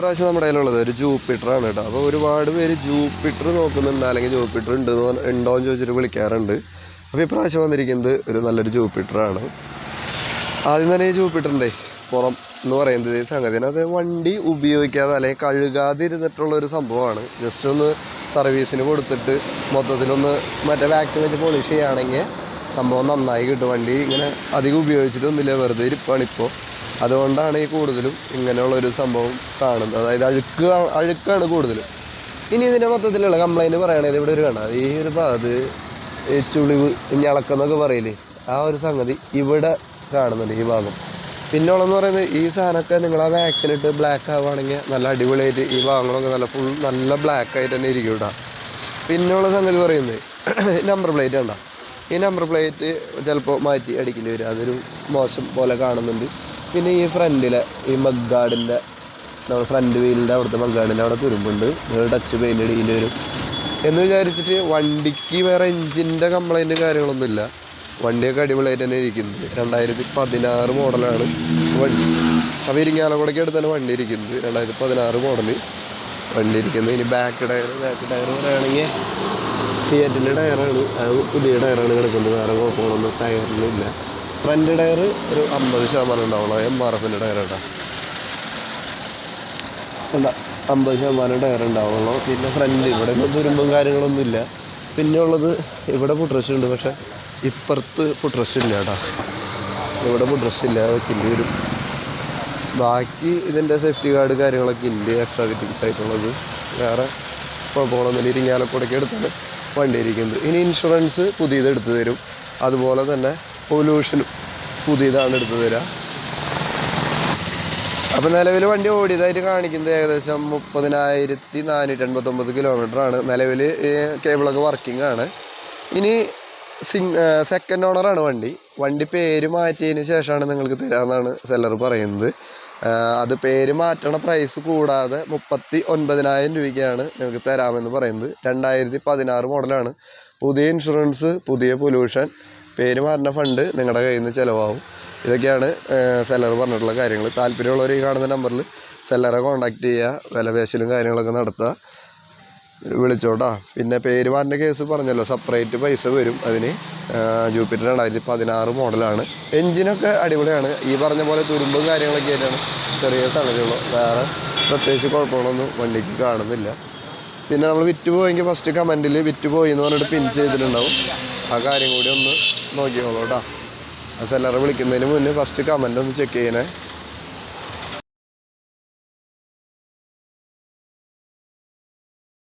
പ്രാവശ്യം നമ്മുടെ കയ്യിലുള്ളത് ഒരു ജൂപ്പിറ്റർ ആണ് കേട്ടോ അപ്പോൾ ഒരുപാട് പേര് ജൂപ്പിറ്റർ നോക്കുന്നുണ്ട് അല്ലെങ്കിൽ ജൂപ്പിറ്റർ ഉണ്ട് ഉണ്ടോ എന്ന് ചോദിച്ചിട്ട് വിളിക്കാറുണ്ട്. അപ്പോൾ ഇപ്രാവശ്യം വന്നിരിക്കുന്നത് ഒരു നല്ലൊരു ജൂപ്പിറ്റർ ആണ്. ആദ്യം തന്നെ ഈ ജൂപ്പിറ്ററിന്റെ പുറം എന്ന് പറയുന്നത് ഈ സംഗതി അത് വണ്ടി ഉപയോഗിക്കാതെ അല്ലെങ്കിൽ കഴുകാതിരുന്നിട്ടുള്ള ഒരു സംഭവമാണ്. ജസ്റ്റ് ഒന്ന് സർവീസിന് കൊടുത്തിട്ട് മൊത്തത്തിലൊന്ന് മറ്റേ വാക്സിൻ വെച്ച് പോളിഷ് ചെയ്യുകയാണെങ്കിൽ സംഭവം നന്നായി കിട്ടും. വണ്ടി ഇങ്ങനെ അധികം ഉപയോഗിച്ചിട്ടൊന്നുമില്ല. വെറുതെ ഇരിപ്പാണ് ഇപ്പോൾ. അതുകൊണ്ടാണ് ഈ കൂടുതലും ഇങ്ങനെയുള്ള ഒരു സംഭവം കാണുന്നത്. അതായത് അഴുക്ക് അഴുക്കാണ് കൂടുതലും. ഇനി ഇതിന്റെ മൊത്തത്തിലുള്ള കംപ്ലൈന്റ് പറയുകയാണെങ്കിൽ ഇവിടെ ഒരു കാണാം ഈ ഒരു ഭാഗത്ത് ചുളിവ് ഞളക്കെന്നൊക്കെ പറയില്ലേ ആ ഒരു സംഗതി ഇവിടെ കാണുന്നുണ്ട് ഈ ഭാഗം. പിന്നുള്ളതെന്ന് പറയുന്നത് ഈ സാധനമൊക്കെ നിങ്ങൾ ആ വാക്സിൻ ഇട്ട് ബ്ലാക്ക് ആവുകയാണെങ്കിൽ നല്ല അടിപൊളിയായിട്ട് ഈ ഭാഗങ്ങളൊക്കെ നല്ല ഫുൾ നല്ല ബ്ലാക്ക് ആയിട്ട് തന്നെ ഇരിക്കും കേട്ടോ. പിന്നെയുള്ള സംഗതി പറയുന്നത് നമ്പർ പ്ലേറ്റ് ഉണ്ടോ ഈ നമ്പർ പ്ലേറ്റ് ചിലപ്പോൾ മാറ്റി അടിക്കേണ്ടി വരും. അതൊരു മോശം പോലെ കാണുന്നുണ്ട്. പിന്നെ ഈ ഫ്രണ്ടിലെ ഈ മഗ്ഗാർഡിന്റെ നമ്മൾ ഫ്രണ്ട് വീലിന്റെ അവിടുത്തെ മഗ്ഗാർഡിന്റെ അവിടെ തുരുമ്പുണ്ട്. നിങ്ങൾ ടച്ച് പെയിന്റ് അടിക്കേണ്ടി വരും. എന്ന് വിചാരിച്ചിട്ട് വണ്ടിക്ക് വേറെ എഞ്ചിന്റെ കംപ്ലൈന്റ് കാര്യങ്ങളൊന്നുമില്ല. വണ്ടിയൊക്കെ അടിപൊളിയായിട്ട് തന്നെ ഇരിക്കുന്നത് രണ്ടായിരത്തി പതിനാറ് മോഡലാണ് വണ്ടി. അപ്പോൾ ഇരിങ്ങാലക്കുടയ്ക്ക് അടുത്താണ് വണ്ടി ഇരിക്കുന്നത്. രണ്ടായിരത്തി പതിനാറ് മോഡൽ വണ്ടി ഇരിക്കുന്നത് ഇനി ബാക്ക് ടയർ ബാക്ക് ടയർ പറയുകയാണെങ്കിൽ സിയറ്റിന്റെ ടയറാണ് അത് പുതിയ ടയറാണ് കിടക്കുന്നത്. വേറെ കുഴപ്പങ്ങളൊന്നും ടയറിനില്ല ഫ്രണ്ട് ടയർ ഒരു അമ്പത് ശതമാനം ഉണ്ടാവുള്ളൂ എം ആർ എഫിന്റെ ടയർ കേട്ടോ. എന്താ? അമ്പത് ശതമാനം ടയർ ഉണ്ടാവുള്ളൂ പിന്നെ ഫ്രണ്ട് ഇവിടെ ഒന്നും തുരുമ്പും കാര്യങ്ങളൊന്നും ഇല്ല. പിന്നെ ഉള്ളത് ഇവിടെ പുട്രസ് ഉണ്ട്. പക്ഷെ ഇപ്പുറത്ത് പുട്രസ് ഇല്ല കേട്ടോ. ഇവിടെ പുട്രസ് ഇല്ല. വെക്കേണ്ടി വരും. ബാക്കി ഇതിന്റെ സേഫ്റ്റി ഗാർഡ് കാര്യങ്ങളൊക്കെ ഇല്ല? എക്സ്ട്രാ ഫിറ്റിങ്സ് ആയിട്ടുള്ളത്. വേറെ കുഴപ്പങ്ങളൊന്നുമില്ല. ഇരിങ്ങാലക്കുടയ്ക്ക് എടുത്താണ് വണ്ടി ഇരിക്കുന്നത് ഇനി ഇൻഷുറൻസ് പുതിയത് എടുത്തു തരും. അതുപോലെ തന്നെ പൊല്യൂഷനും പുതിയതാണ് എടുത്തു തരാ അപ്പോൾ നിലവിൽ വണ്ടി ഓടിയതായിട്ട് കാണിക്കുന്നത് ഏകദേശം മുപ്പതിനായിരത്തി നാനൂറ്റി എൺപത്തൊമ്പത് കിലോമീറ്റർ ആണ് നിലവിൽ കേബിളൊക്കെ വർക്കിംഗ് ആണ്. ഇനി സിങ് സെക്കൻഡ് ഓണറാണ് വണ്ടി. വണ്ടി പേര് മാറ്റിയതിന് ശേഷമാണ് നിങ്ങൾക്ക് തരാമെന്നാണ് സെല്ലർ പറയുന്നത്. അത് പേര് മാറ്റണ പ്രൈസ് കൂടാതെ മുപ്പത്തി ഒൻപതിനായിരം രൂപയ്ക്കാണ് നിങ്ങൾക്ക് തരാമെന്ന് പറയുന്നത്. രണ്ടായിരത്തി പതിനാറ് മോഡലാണ് പുതിയ ഇൻഷുറൻസ് പുതിയ പൊല്യൂഷൻ പേര് മാറുന്ന ഫണ്ട് നിങ്ങളുടെ കയ്യിൽ നിന്ന് ചിലവാകും. ഇതൊക്കെയാണ് സെല്ലർ പറഞ്ഞിട്ടുള്ള കാര്യങ്ങൾ താല്പര്യമുള്ളവർ ഈ കാണുന്ന നമ്പറിൽ സെല്ലറെ കോൺടാക്റ്റ് ചെയ്യുക വിലപേശലും കാര്യങ്ങളൊക്കെ നടത്തുക വിളിച്ചോട്ടാ. പിന്നെ പേര് മാറിന്റെ കേസ് പറഞ്ഞല്ലോ സെപ്പറേറ്റ് പൈസ വരും അതിന്. ജൂപ്പിറ്റർ രണ്ടായിരത്തി പതിനാറ് മോഡലാണ്. എൻജിനൊക്കെ അടിപൊളിയാണ്. ഈ പറഞ്ഞ പോലെ തുരുമ്പും കാര്യങ്ങളൊക്കെ ആയിട്ടാണ് ചെറിയ സംഗതിയുള്ളൂ വേറെ പ്രത്യേകിച്ച് കുഴപ്പങ്ങളൊന്നും വണ്ടിക്ക് കാണുന്നില്ല. പിന്നെ നമ്മൾ വിറ്റ് പോയെങ്കിൽ ഫസ്റ്റ് കമന്റിൽ വിറ്റ് പോയി എന്ന് പറഞ്ഞിട്ട് പിൻ ചെയ്തിട്ടുണ്ടാവും. ആ കാര്യം കൂടി ഒന്ന് നോക്കിക്കോളൂ കേട്ടോ. അത് സെല്ലറെ വിളിക്കുന്നതിന് മുന്നേ ഫസ്റ്റ് കമന്റ് ഒന്ന് ചെക്ക് ചെയ്യണേ.